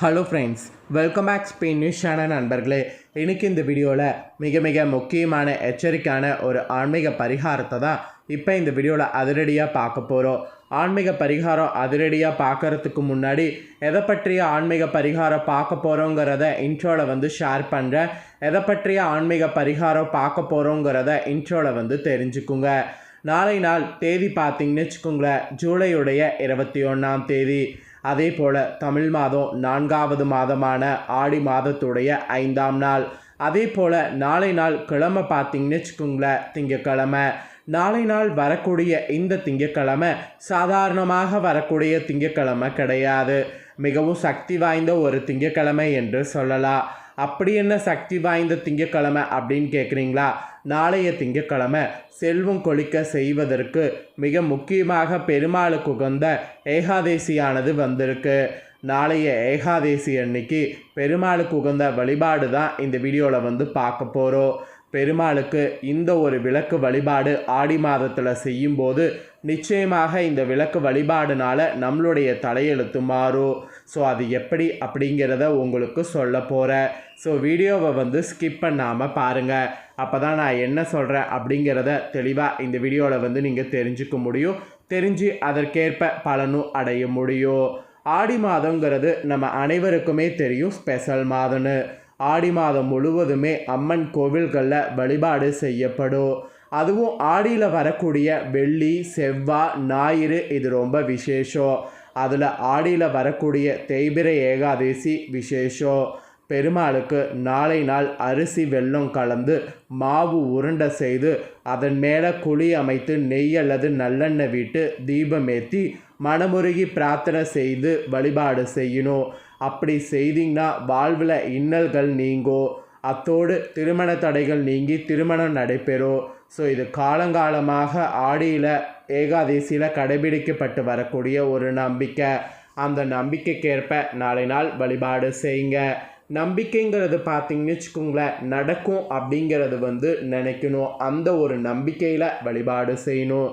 Hello friends welcome back Spain news channel நண்பர்களே. இன்றைக்கி இந்த வீடியோவில் மிக மிக முக்கியமான எச்சரிக்கையான ஒரு ஆன்மீக பரிகாரத்தை தான் இப்போ இந்த வீடியோவில் அதிரடியாக பார்க்க போகிறோம் ஆன்மீக பரிகாரம் அதிரடியாக பார்க்கறதுக்கு முன்னாடி எதை பற்றிய ஆன்மீக பரிகாரம் பார்க்க போகிறோங்கிறத இன்ட்ரோவில் வந்து ஷேர் பண்ணுறேன் எதை பற்றிய ஆன்மீக பரிகாரம் பார்க்க போகிறோங்கிறத இன்ட்ரோவில் வந்து தெரிஞ்சுக்குங்க. நாளை நாள் தேதி பார்த்தீங்கன்னு வச்சுக்கோங்களேன் ஜூலையுடைய இருபத்தி ஒன்றாம் தேதி. அதே போல் தமிழ் மாதம் நான்காவது மாதமான ஆடி மாதத்துடைய ஐந்தாம் நாள். அதே போல் நாளை நாள் கிழமை பார்த்தீங்கன்னு வச்சுக்கோங்களேன் திங்கக்கிழமை. நாளை நாள் வரக்கூடிய இந்த திங்கக்கிழமை சாதாரணமாக வரக்கூடிய திங்கக்கிழமை கிடையாது. மிகவும் சக்தி வாய்ந்த ஒரு திங்கக்கிழமை என்று சொல்லலாம். அப்படி என்ன சக்தி வாய்ந்த திங்கக்கிழமை அப்படின்னு கேட்குறீங்களா நாளைய திங்கக்கிழமை செல்வம் கொளிக்க செய்வதற்கு மிக முக்கியமாக பெருமாளுக்கு உகந்த ஏகாதேசியானது வந்திருக்கு. நாளைய ஏகாதேசி அன்னைக்கு பெருமாளுக்கு உகந்த வழிபாடு தான் இந்த வீடியோவில் வந்து பார்க்க போகிறோம் பெருமாளுக்கு இந்த ஒரு விளக்கு வழிபாடு ஆடி மாதத்தில் செய்யும்போது நிச்சயமாக இந்த விளக்கு வழிபாடுனால நம்மளுடைய தலையெழுத்து மாறும். ஸோ அது எப்படி அப்படிங்கிறத உங்களுக்கு சொல்ல போகிறேன் ஸோ வீடியோவை வந்து ஸ்கிப் பண்ணாமல் பாருங்கள் அப்போ தான் நான் என்ன சொல்கிறேன் அப்படிங்கிறத தெளிவாக இந்த வீடியோவில் வந்து நீங்கள் தெரிஞ்சுக்க முடியும். தெரிஞ்சு அதற்கேற்ப பலனும் அடைய முடியும். ஆடி மாதங்கிறது நம்ம அனைவருக்குமே தெரியும் ஸ்பெஷல் மாதம்னு. ஆடி மாதம் முழுவதுமே அம்மன் கோவில்களில் வழிபாடு செய்யப்படும். அதுவும் ஆடியில் வரக்கூடிய வெள்ளி செவ்வாய் ஞாயிறு இது ரொம்ப விசேஷம். அதில் ஆடியில் வரக்கூடிய தேய்பிரை ஏகாதேசி விசேஷம். பெருமாளுக்கு நாளை நாள் அரிசி வெல்லம் கலந்து மாவு உருண்டை செய்து அதன் மேலே குழி அமைத்து நெய் அல்லது நல்லெண்ணெய் விட்டு தீபம் ஏற்றி மனமுருகி பிரார்த்தனை செய்து வழிபாடு செய்யணும். அப்படி செய்தீங்கன்னா வாழ்வில் இன்னல்கள் நீங்கும் அத்தோடு திருமண தடைகள் நீங்கி திருமணம் நடைபெறும். ஸோ இது காலங்காலமாக ஆடியில் ஏகாதசியில் கடைபிடிக்கப்பட்டு வரக்கூடிய ஒரு நம்பிக்கை. அந்த நம்பிக்கைக்கேற்ப நாளை நாள் வழிபாடு செய்யுங்க. நம்பிக்கைங்கிறது பார்த்தீங்கன்னு வச்சுக்கோங்களேன் நடக்கும் அப்படிங்கிறது வந்து நினைக்கணும். அந்த ஒரு நம்பிக்கையில் வழிபாடு செய்யணும்.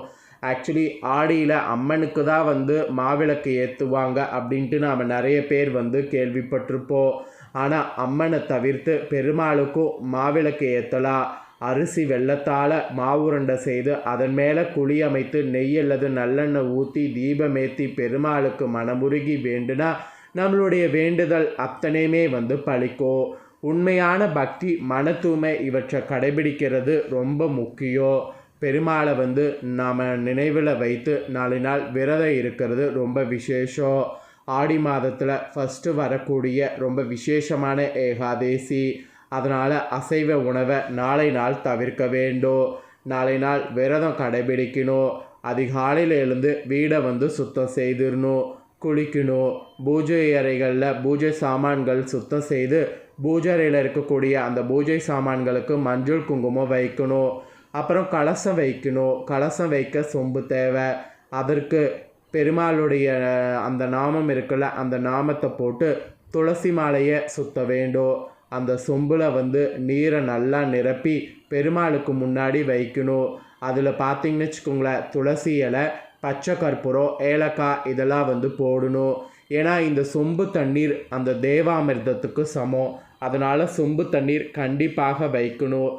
ஆக்சுவலி ஆடியில் அம்மனுக்கு தான் வந்து மாவிளக்கு ஏற்றுவாங்க அப்படின்ட்டு நாம் நிறைய பேர் வந்து கேள்விப்பட்டிருப்போம். ஆனால் அம்மனை தவிர்த்து பெருமாளுக்கும் மாவிளக்கு ஏற்றலாம் அரிசி வெள்ளத்தால் மாவுருண்டை செய்து அதன் மேலே குழி அமைத்து நெய் அல்லது நல்லெண்ணெய் ஊற்றி தீபமேற்றி பெருமாளுக்கு மனமுருகி வேண்டுனா நம்மளுடைய வேண்டுதல் அத்தனையுமே வந்து பழிக்கும் உண்மையான பக்தி மன தூய்மை இவற்றை கடைபிடிக்கிறது ரொம்ப முக்கியம் பெருமாளை வந்து நாம் நினைவில் வைத்து நாலு நாள் விரதம் இருக்கிறது ரொம்ப விசேஷம் ஆடி மாதத்தில் ஃபஸ்ட்டு வரக்கூடிய ரொம்ப விசேஷமான ஏகாதேசி அதனால் அசைவ உணவை நாளை நாள் தவிர்க்க வேண்டும். நாளை நாள் விரதம் கடைபிடிக்கணும். அதிகாலையில் எழுந்து வீடை வந்து சுத்தம் செய்திடணும். குளிக்கணும். பூஜை அறைகளில் பூஜை சாமான்கள் சுத்தம் செய்து பூஜை அறையில் இருக்கக்கூடிய அந்த பூஜை சாமான்களுக்கு மஞ்சள் குங்குமம் வைக்கணும். அப்புறம் கலசம் வைக்கணும். கலசம் வைக்க சொம்பு தேவை. அதற்கு பெருமாளுடைய அந்த நாமம் இருக்குல்ல அந்த நாமத்தை போட்டு துளசி மாலையை சுத்த வேண்டும். அந்த சொம்பில் வந்து நீரை நல்லா நிரப்பி பெருமாளுக்கு முன்னாடி வைக்கணும். அதில் பார்த்தீங்கன்னு வச்சுக்கோங்களேன் துளசி இலை பச்சை கற்பூரம் ஏலக்காய் இதெல்லாம் வந்து போடணும். ஏன்னா இந்த சொம்பு தண்ணீர் அந்த தேவாமிர்தத்துக்கு சமம். அதனால் சொம்பு தண்ணீர் கண்டிப்பாக வைக்கணும்.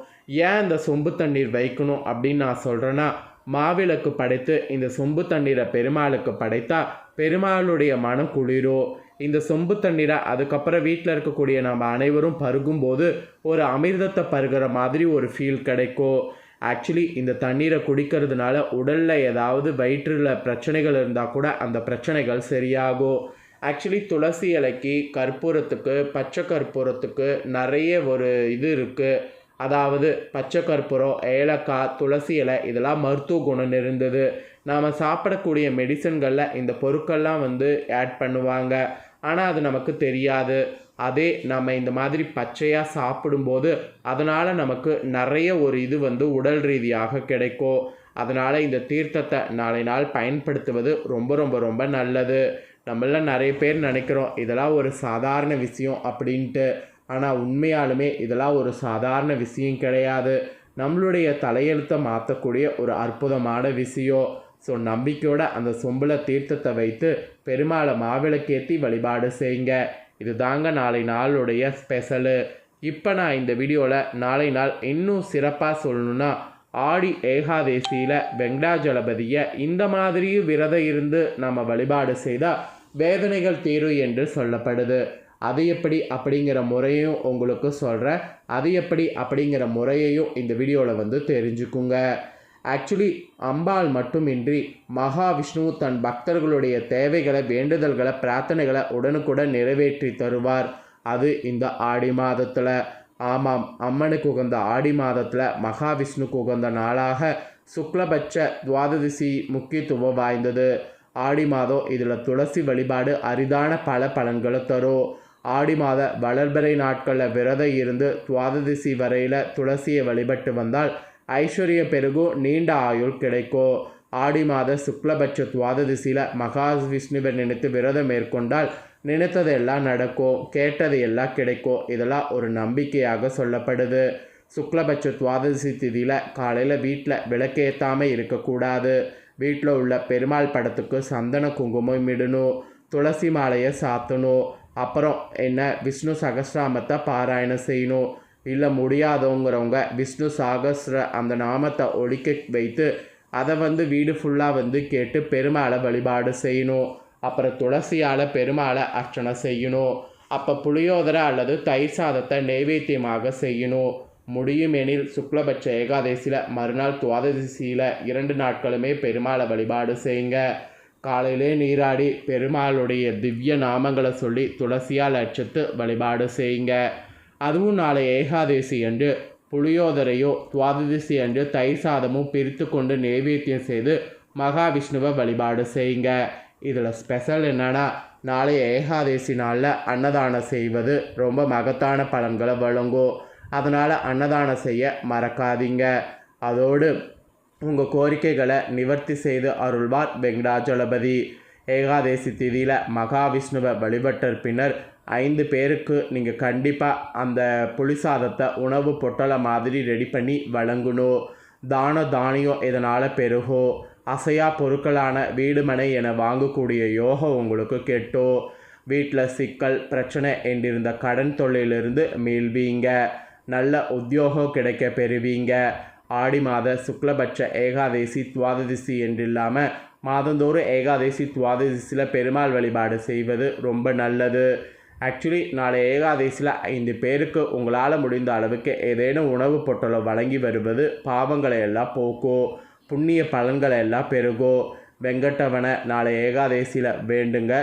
ஏன் இந்த சொம்பு தண்ணீர் வைக்கணும் அப்படின்னு நான் சொல்கிறேன்னா மாவிளக்கு படைத்து இந்த சொம்பு தண்ணீரை பெருமாளுக்கு படைத்தா பெருமாளுடைய மனம் குளிரும். இந்த சொம்பு தண்ணீரை அதுக்கப்புறம் வீட்டில் இருக்கக்கூடிய நம்ம அனைவரும் பருகும்போது ஒரு அமிர்தத்தை பருகிற மாதிரி ஒரு ஃபீல் கிடைக்கும். ஆக்சுவலி இந்த தண்ணீரை குடிக்கிறதுனால உடலில் ஏதாவது வயிற்றில் பிரச்சனைகள் இருந்தால் கூட அந்த பிரச்சனைகள் சரியாகும். ஆக்சுவலி துளசி இலைக்கு கற்பூரத்துக்கு பச்சை கற்பூரத்துக்கு நிறைய ஒரு இது இருக்குது அதாவது பச்சை கற்பூரம் ஏலக்காய் துளசி இலை இதெல்லாம் மருத்துவ குணம் இருந்தது நாம் சாப்பிடக்கூடிய மெடிசன்களில் இந்த பொருட்கள்லாம் வந்து ஆட் பண்ணுவாங்க. ஆனால் அது நமக்கு தெரியாது. அதே நம்ம இந்த மாதிரி பச்சையாக சாப்பிடும்போது அதனால் நமக்கு நிறைய ஒரு இது வந்து உடல் ரீதியாக கிடைக்கும். அதனால் இந்த தீர்த்தத்தை நாளை நாள் பயன்படுத்துவது ரொம்ப ரொம்ப ரொம்ப நல்லது. நம்மள நிறைய பேர் நினைக்கிறோம் இதெல்லாம் ஒரு சாதாரண விஷயம் அப்படின்ட்டு. ஆனால் உண்மையாலுமே இதெல்லாம் ஒரு சாதாரண விஷயம் கிடையாது. நம்மளுடைய தலையெழுத்தை மாற்றக்கூடிய ஒரு அற்புதமான விஷயம். ஸோ நம்பிக்கையோட அந்த சொம்பில் தீர்த்தத்தை வைத்து பெருமாளை மாவிளக்கேற்றி வழிபாடு செய்யுங்க. இது தாங்க நாளை நாளுடைய ஸ்பெஷலு. இப்போ நான் இந்த வீடியோவில் நாளை நாள் இன்னும் சிறப்பாக சொல்லணுன்னா ஆடி ஏகாதேசியில் வெங்கடாஜலபதியை இந்த மாதிரி விரதம் இருந்து நம்ம வழிபாடு செய்தால் வேதனைகள் தீரும் என்று சொல்லப்படுது. அது எப்படி அப்படிங்கிற முறையும் உங்களுக்கு சொல்கிறேன் அது எப்படி அப்படிங்கிற முறையையும் இந்த வீடியோவில் வந்து தெரிஞ்சுக்குங்க. ஆக்சுவலி அம்பாள் மட்டுமின்றி மகாவிஷ்ணு தன் பக்தர்களுடைய தேவைகளை வேண்டுதல்களை பிரார்த்தனைகளை உடனுக்குடன் நிறைவேற்றி தருவார். அது இந்த ஆடி மாதத்தில். ஆமாம் அம்மனுக்கு உகந்த ஆடி மாதத்தில் மகாவிஷ்ணுக்கு உகந்த நாளாக சுக்லபட்ச துவாதசி முக்கியத்துவம் வாய்ந்தது. ஆடி மாதம் இதில் துளசி வழிபாடு அரிதான பல பலன்களை தரும். ஆடி மாத வளர்பிறை நாட்களில் விரதம் இருந்து துவாதசி வரையில் துளசியை வழிபட்டு வந்தால் ஐஸ்வர்ய பெருகும் நீண்ட ஆயுள் கிடைக்கும் ஆடி மாத சுக்லபட்ச துவாததசியில் மகா விஷ்ணுவை நினைத்து விரதம் மேற்கொண்டால் நினைத்தது எல்லாம் நடக்கும் கேட்டது எல்லாம் கிடைக்கும் இதெல்லாம் ஒரு நம்பிக்கையாக சொல்லப்படுது. சுக்லபட்ச துவாதசி திதியில் காலையில் வீட்டில் விளக்கேற்றாமல் இருக்கக்கூடாது. வீட்டில் உள்ள பெருமாள் படத்துக்கு சந்தன குங்குமம் இடணும் துளசி மாலையை சாத்தணும் அப்புறம் என்ன விஷ்ணு சகசிராமத்தை பாராயணம் செய்யணும் இல்லை முடியாதவங்கிறவங்க விஷ்ணு சாகஸ்ர அந்த நாமத்தை ஒழிக்க வைத்து அதை வந்து வீடு ஃபுல்லாக வந்து கேட்டு பெருமாளை வழிபாடு செய்யணும். அப்புறம் துளசியால் பெருமாளை அர்ச்சனை செய்யணும். அப்போ புளியோதரை அல்லது தயிர் சாதத்தை நைவேத்தியமாக செய்யணும். முடியுமெனில் சுக்லபட்ச ஏகாதசியில் மறுநாள் துவாதசியில் இரண்டு நாட்களுமே பெருமாளை வழிபாடு செய்யுங்க. காலையிலே நீராடி பெருமாளுடைய திவ்ய நாமங்களை சொல்லி துளசியால் அச்சத்து வழிபாடு செய்யுங்க. அதுவும் நாளை ஏகாதசி என்று புளியோதரையோ துவாதசி அன்று தயிர் சாதமும் பிரித்து கொண்டு நைவேத்தியம் செய்து மகாவிஷ்ணுவை வழிபாடு செய்யுங்க. இதில் ஸ்பெஷல் என்னென்னா நாளை ஏகாதசி நாளில் அன்னதானம் செய்வது ரொம்ப மகத்தான பலன்களை வழங்கும். அதனால் அன்னதானம் செய்ய மறக்காதீங்க. அதோடு உங்கள் கோரிக்கைகளை நிவர்த்தி செய்து அருள்வார் வெங்கடாஜலபதி. ஏகாதேசி திதியில் மகாவிஷ்ணுவை வழிபட்ட பின்னர் ஐந்து பேருக்கு நீங்கள் கண்டிப்பாக அந்த புளிசாதத்தை உணவு பொட்டலை மாதிரி ரெடி பண்ணி வழங்கணும். தான தானியம் இதனால் பெருகும் அசையா பொருட்களான வீடுமனை என வாங்கக்கூடிய யோகம் உங்களுக்கு கெட்டோ வீட்டில் சிக்கல் பிரச்சனை என்றிருந்த கடன் தொல்லையிலிருந்து மீள்வீங்க. நல்ல உத்தியோகம் கிடைக்க பெறுவீங்க. ஆடி மாத சுக்லபட்ச ஏகாதசி துவாததிசி என்றில்லாமல் மாதந்தோறும் ஏகாதசி துவாதசியில் பெருமாள் வழிபாடு செய்வது ரொம்ப நல்லது. ஆக்சுவலி நாளை ஏகாதசியில் ஐந்து பேருக்கு உங்களால் முடிந்த அளவுக்கு ஏதேனும் உணவு பொட்டலை வழங்கி வருவது பாவங்களை எல்லாம் போக்கும் புண்ணிய பலன்களை எல்லாம் பெருகும் வெங்கட்டவனை நாளை ஏகாதசியில் வேண்டுங்க.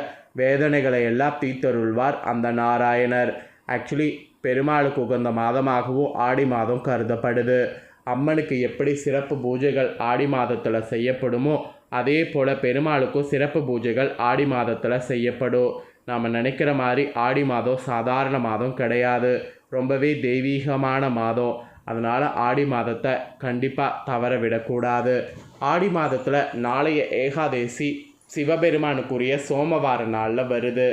வேதனைகளை எல்லாம் தீத்தருள்வார் அந்த நாராயணர். ஆக்சுவலி பெருமாளுக்கு உகந்த மாதமாகவும் ஆடி மாதம் கருதப்படுது. அம்மனுக்கு எப்படி சிறப்பு பூஜைகள் ஆடி மாதத்தில் செய்யப்படுமோ அதே போல் பெருமாளுக்கும் சிறப்பு பூஜைகள் ஆடி மாதத்தில் செய்யப்படும். நாம் நினைக்கிற மாதிரி ஆடி மாதம் சாதாரண மாதம் கிடையாது. ரொம்பவே தெய்வீகமான மாதம். அதனால் ஆடி மாதத்தை கண்டிப்பாக தவற விடக்கூடாது. ஆடி மாதத்தில் நாளைய ஏகாதேசி சிவபெருமானுக்குரிய சோமவார நாளில் வருது.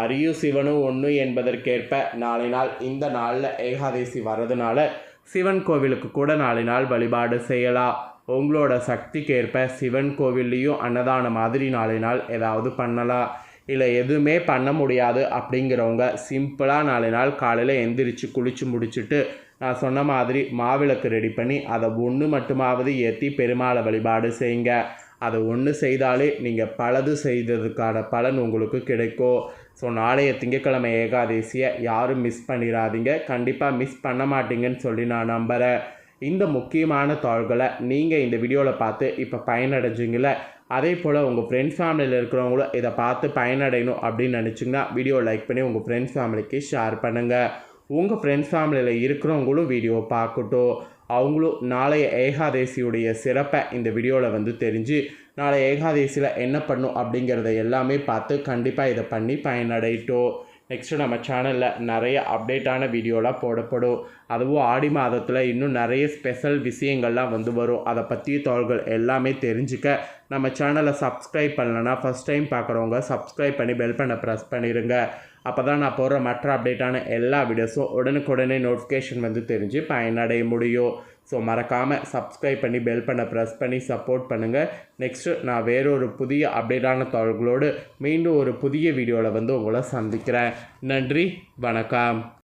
அரியும் சிவனும் ஒன்று என்பதற்கேற்ப நாளை நாள் இந்த நாளில் ஏகாதேசி வர்றதுனால சிவன் கோவிலுக்கு கூட நாளை நாள் வழிபாடு செய்யலாம் உங்களோட சக்திக்கேற்ப சிவன் கோவில்லையும் அன்னதானம் மாதிரி நாளை நாள் ஏதாவது பண்ணலாம் இல்லை எதுவுமே பண்ண முடியாது அப்படிங்கிறவங்க சிம்பிளாக நாலு நாள் காலையில் எந்திரிச்சு குளித்து முடிச்சுட்டு நான் சொன்ன மாதிரி மாவிளக்கு ரெடி பண்ணி அதை ஒன்று மட்டுமாவது ஏற்றி பெருமாளை வழிபாடு செய்யுங்க. அதை ஒன்று செய்தாலே நீங்கள் பலது செய்ததுக்கான பலன் உங்களுக்கு கிடைக்கும். ஸோ நாளைய திங்கக்கிழமை ஏகாதசியை யாரும் மிஸ் பண்ணிடாதீங்க கண்டிப்பாக மிஸ் பண்ண மாட்டீங்கன்னு சொல்லி நான் நம்புகிறேன் இந்த முக்கியமான தாள்களை நீங்கள் இந்த வீடியோவில் பார்த்து இப்போ பயனடைஞ்சிங்கள அதே போல் உங்கள் ஃப்ரெண்ட்ஸ் ஃபேமிலியில் இருக்கிறவங்களும் இதை பார்த்து பயனடையணும் அப்படின்னு நினச்சிங்கன்னா வீடியோ லைக் பண்ணி உங்கள் ஃப்ரெண்ட்ஸ் ஃபேமிலிக்கு ஷேர் பண்ணுங்கள் உங்கள் ஃப்ரெண்ட்ஸ் ஃபேமிலியில் இருக்கிறவங்களும் வீடியோ பார்க்கட்டும். அவங்களும் நாளைய ஏகாதேசியுடைய சிறப்பை இந்த வீடியோவில் வந்து தெரிஞ்சு நாளை ஏகாதேசியில் என்ன பண்ணும் அப்படிங்கிறத எல்லாமே பார்த்து கண்டிப்பாக இதை பண்ணி பயனடையிட்டோம். நெக்ஸ்ட்டு நம்ம சேனலில் நிறைய அப்டேட்டான வீடியோலாம் போடப்படும். அதுவும் ஆடி மாதத்தில் இன்னும் நிறைய ஸ்பெஷல் விஷயங்கள்லாம் வந்து வரும். அதை பற்றிய தகவல்கள் எல்லாமே தெரிஞ்சுக்க நம்ம சேனலை சப்ஸ்கிரைப் பண்ணலன்னா ஃபஸ்ட் டைம் பார்க்குறவங்க சப்ஸ்கிரைப் பண்ணி பெல் பண்ண ப்ரெஸ் பண்ணிடுங்க அப்போ தான் நான் போடுற மற்ற அப்டேட்டான எல்லா வீடியோஸும் உடனுக்குடனே நோட்டிஃபிகேஷன் வந்து தெரிஞ்சு பயனடைய முடியும். ஸோ மறக்காமல் சப்ஸ்கிரைப் பண்ணி பெல் பண்ண ப்ரெஸ் பண்ணி சப்போர்ட் பண்ணுங்கள் நெக்ஸ்ட்டு நான் வேறொரு புதிய அப்டேட்டான தகவல்களோடு மீண்டும் ஒரு புதிய வீடியோவில் வந்து உங்களை சந்திக்கிறேன். நன்றி வணக்கம்.